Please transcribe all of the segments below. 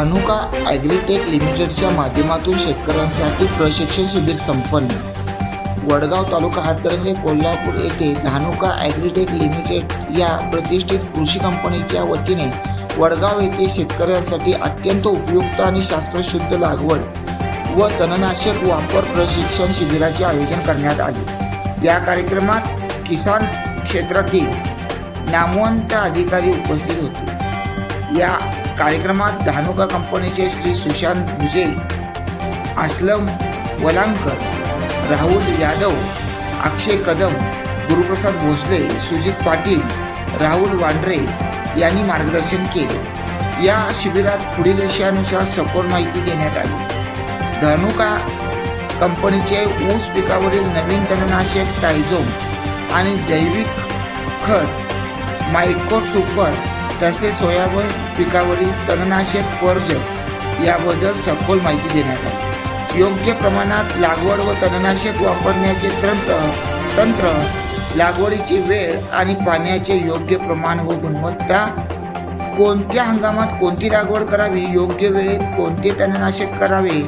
Dhanuka agritech लिमिटेडच्या माध्यमातून शेतकऱ्यांसाठी प्रशिक्षण शिबिर संपन्न. वडगाव तालुका हातकणंगले कोल्हापूर येथे धानुका ॲग्रीटेक लिमिटेड या प्रतिष्ठित कृषी कंपनीच्या वतीने वडगाव येथे शेतकऱ्यांसाठी अत्यंत उपयुक्त आणि शास्त्रशुद्ध लागवड व तणनाशक वापर प्रशिक्षण शिबिराचे आयोजन करण्यात आले. या कार्यक्रमात किसान क्षेत्रातील नामवंत अधिकारी उपस्थित होते. या कार्यक्रमात धानुका कंपनीचे श्री सुशांत भुजे असलम वलांकर राहुल यादव अक्षय कदम गुरुप्रसाद भोसले सुजित पाटील राहुल वांड्रे यांनी मार्गदर्शन केले. या शिबिरात पुढील विषयानुसार सखोल माहिती देण्यात आली. धानुका कंपनीचे ऊस पिकावरील नवीन तणनाशक टायझोम आणि जैविक खत मायक्रो सुपर तसेच सोयाबीन पिकावरील तणनाशक पर्ज याबद्दल सखोल माहिती देण्यात आली. योग्य प्रमाणात लागवड व तणनाशक वापरण्याचे तंत्र तंत्र लागवडीची वेळ आणि पाण्याचे योग्य प्रमाण व गुणवत्ता कोणत्या हंगामात कोणती लागवड करावी योग्य वेळेत कोणते तणनाशक करावे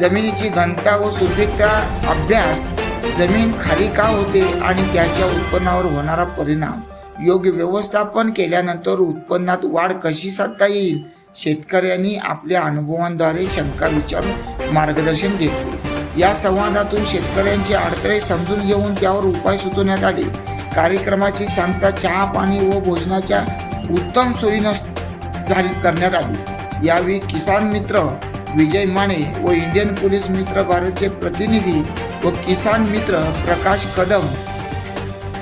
जमिनीची घनता व सुपीकता अभ्यास जमीन खाली का होते आणि त्याच्या उत्पन्नावर होणारा परिणाम. योग्य व्यवस्थापन केल्यानंतर उत्पन्नात वाढ कशी साधता येईल? शेतकऱ्यांनी आपल्या अनुभवांद्वारे शंका विचारून मार्गदर्शन घेतले. या संवादातून शेतकऱ्यांचे अडथळे समजून घेऊन त्यावर उपाय सुचवण्यात आले. कार्यक्रमाची सांगता चहा पाणी व भोजनाच्या उत्तम सोयीनं झाली करण्यात आली. यावेळी किसान मित्र विजय माने व इंडियन पोलीस मित्र भारतचे प्रतिनिधी व किसान मित्र प्रकाश कदम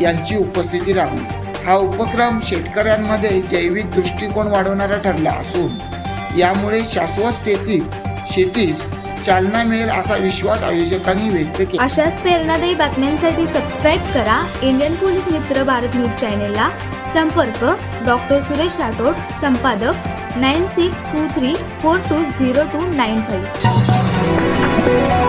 यांची उपस्थिती राहिली हा उपक्रम शेतकऱ्यांमध्ये जैविक दृष्टिकोन वाढवणारा ठरला असून यामुळे शाश्वत शेती शेतीस चालना मिळेल असा विश्वास आयोजकांनी व्यक्त केला. अशाच प्रेरणादायी बातम्यांसाठी सबस्क्राईब करा. इंडियन पोलीस मित्र भारत न्यूज चॅनेलला संपर्क. डॉक्टर सुरेश राठोड संपादक nine six two three four two zero two nine five.